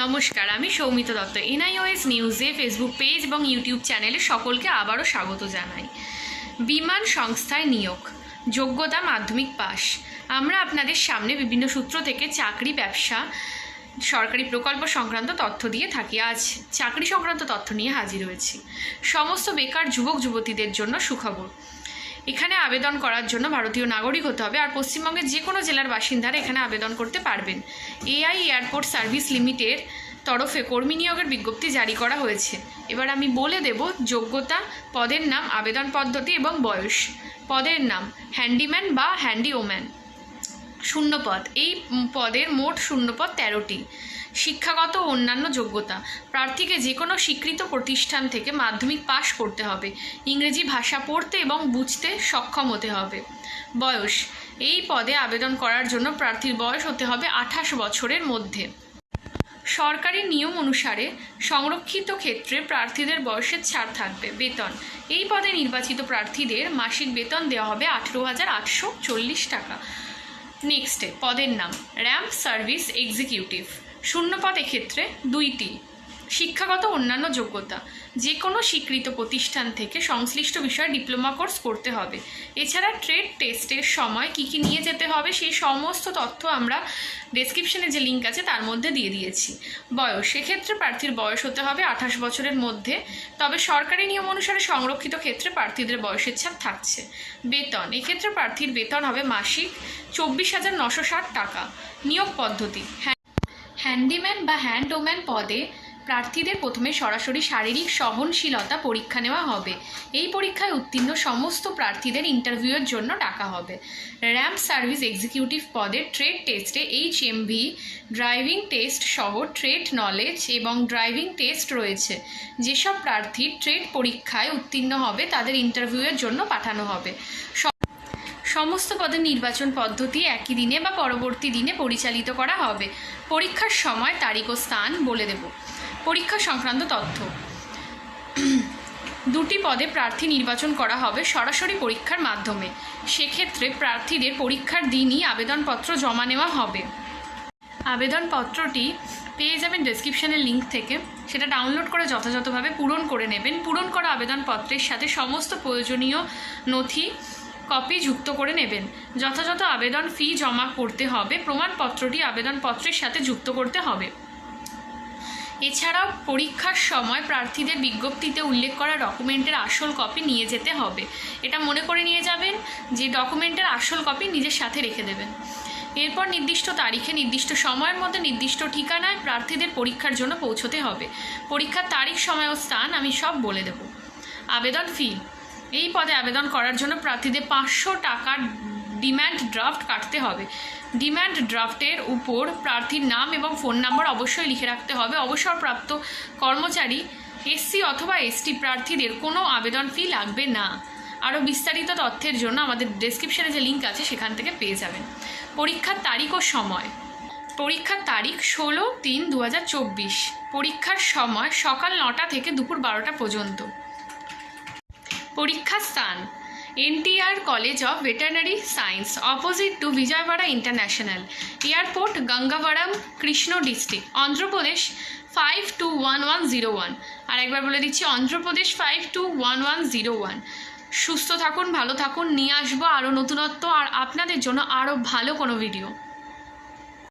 নমস্কার, আমি সৌমিতা দত্ত। এনআইওএস নিউজে ফেসবুক পেজ এবং ইউটিউব চ্যানেলে সকলকে আবারও স্বাগত জানাই। বিমান সংস্থায় নিয়োগ, যোগ্যতা মাধ্যমিক পাস আমরা আপনাদের সামনে বিভিন্ন সূত্র থেকে চাকরি, ব্যবসা, সরকারি প্রকল্প সংক্রান্ত তথ্য দিয়ে থাকি। আজ চাকরি সংক্রান্ত তথ্য নিয়ে হাজির হয়েছি। সমস্ত বেকার যুবক, যুবতীদের জন্য সুখবর। এখানে আবেদন করার জন্য ভারতীয় নাগরিক হতে হবে, আর পশ্চিমবঙ্গের যে কোনো জেলার বাসিন্দারা এখানে আবেদন করতে পারবেন। এআই এয়ারপোর্ট সার্ভিস লিমিটেড তরফে কর্মী নিয়োগের বিজ্ঞপ্তি জারি করা হয়েছে। এবার আমি বলে দেব যোগ্যতা, পদের নাম, আবেদন পদ্ধতি এবং বয়স। পদের নাম, হ্যান্ডিম্যান বা হ্যান্ডি ওম্যান শূন্যপদ। এই পদের মোট শূন্যপদ তেরোটি। শিক্ষাগত ও অন্যান্য যোগ্যতা। প্রার্থীকে যে কোনো স্বীকৃত প্রতিষ্ঠান থেকে মাধ্যমিক পাশ করতে হবে। ইংরেজি ভাষা পড়তে এবং বুঝতে সক্ষম হতে হবে। বয়স। এই পদে আবেদন করার জন্য প্রার্থীর বয়স হতে হবে আঠাশ বছরের মধ্যে। সরকারি নিয়ম অনুসারে সংরক্ষিত ক্ষেত্রে প্রার্থীদের বয়সের ছাড় থাকবে। বেতন। এই পদে নির্বাচিত প্রার্থীদের মাসিক বেতন দেওয়া হবে আঠেরো হাজার আটশো চল্লিশ টাকা। নেক্সটে পদের নাম র্যাম্প সার্ভিস এক্সিকিউটিভ শূন্য পদ এক্ষেত্রে দুইটি। শিক্ষাগত অন্যান্য যোগ্যতা। যে কোনো স্বীকৃত প্রতিষ্ঠান থেকে সংশ্লিষ্ট বিষয়ে ডিপ্লোমা কোর্স করতে হবে। এছাড়া ট্রেড টেস্টের সময় কি কি নিয়ে যেতে হবে সেই সমস্ত তথ্য আমরা ডেসক্রিপশনে যে লিঙ্ক আছে তার মধ্যে দিয়ে দিয়েছি। বয়স, সেক্ষেত্রে প্রার্থীর বয়স হতে হবে আঠাশ বছরের মধ্যে, তবে সরকারি নিয়ম অনুসারে সংরক্ষিত ক্ষেত্রে প্রার্থীদের বয়সের ছাড় থাকছে। বেতন, এক্ষেত্রে প্রার্থীর বেতন হবে মাসিক চব্বিশ হাজার নশো ষাট টাকা। নিয়োগ পদ্ধতি হ্যাঁ হ্যান্ডিম্যান বা হ্যান্ড ওম্যান পদে প্রার্থীদের প্রথমে সরাসরি শারীরিক সহনশীলতা পরীক্ষা নেওয়া হবে। এই পরীক্ষায় উত্তীর্ণ সমস্ত প্রার্থীদের ইন্টারভিউয়ের জন্য ডাকা হবে। র্যাম্প সার্ভিস এক্সিকিউটিভ পদে ট্রেড টেস্টে H M V driving test সহ ট্রেড নলেজ এবং ড্রাইভিং টেস্ট রয়েছে। যেসব প্রার্থী ট্রেড পরীক্ষায় উত্তীর্ণ হবে, তাদের ইন্টারভিউয়ের জন্য পাঠানো হবে। সমস্ত পদের নির্বাচন পদ্ধতি একই দিনে বা পরবর্তী দিনে পরিচালিত করা হবে। পরীক্ষার সময়, তারিখ ও স্থান বলে দেব। পরীক্ষা সংক্রান্ত তথ্য। দুটি পদে প্রার্থী নির্বাচন করা হবে সরাসরি পরীক্ষার মাধ্যমে। সেক্ষেত্রে প্রার্থীদের পরীক্ষার দিনই আবেদনপত্র জমা নেওয়া হবে। আবেদনপত্রটি পেয়ে যাবেন ডেসক্রিপশনের লিঙ্ক থেকে। সেটা ডাউনলোড করে যথাযথভাবে পূরণ করে নেবেন। পূরণ করা আবেদনপত্রের সাথে সমস্ত প্রয়োজনীয় নথি কপি যুক্ত করে নেবেন। যথাযথ আবেদন ফি জমা করতে হবে। প্রমাণপত্রটি আবেদনপত্রের সাথে যুক্ত করতে হবে। এছাড়াও পরীক্ষার সময় প্রার্থীদের বিজ্ঞপ্তিতে উল্লেখ করা ডকুমেন্টের আসল কপি নিয়ে যেতে হবে। এটা মনে করে নিয়ে যাবেন যে ডকুমেন্টের আসল কপি নিজের সাথে রেখে দেবেন। এরপর নির্দিষ্ট তারিখে, নির্দিষ্ট সময়ের মধ্যে, নির্দিষ্ট ঠিকানায় প্রার্থীদের পরীক্ষার জন্য পৌঁছতে হবে। পরীক্ষার তারিখ, সময় ও স্থান আমি সব বলে দেব। আবেদন ফি। এই পদে আবেদন করার জন্য প্রার্থীদের পাঁচশো টাকার ডিম্যান্ড ড্রাফট কাটতে হবে। ডিম্যান্ড ড্রাফটের উপর প্রার্থীর নাম এবং ফোন নাম্বার অবশ্যই লিখে রাখতে হবে। অবসরপ্রাপ্ত কর্মচারী, এসসি অথবা এসটি প্রার্থীদের কোনো আবেদন ফি লাগবে না। আরও বিস্তারিত তথ্যের জন্য আমাদের ডেসক্রিপশনে যে লিঙ্ক আছে সেখান থেকে পেয়ে যাবেন। পরীক্ষার তারিখ ও সময়। পরীক্ষার তারিখ ষোলো তিন দু পরীক্ষার সময় সকাল নটা থেকে দুপুর বারোটা পর্যন্ত। পরীক্ষার স্থান। N T R college of veterinary science opposite to Vijayawada international airport Gannavaram Krishna district Andhra Pradesh five two one one zero one আর একবার বলে দিচ্ছি Andhra Pradesh five two one one zero one সুস্থ থাকুন, ভালো থাকুন, নিয়ে আসব আরও নতুনত্ব আর আপনাদের জন্য আরও ভালো কোনো ভিডিও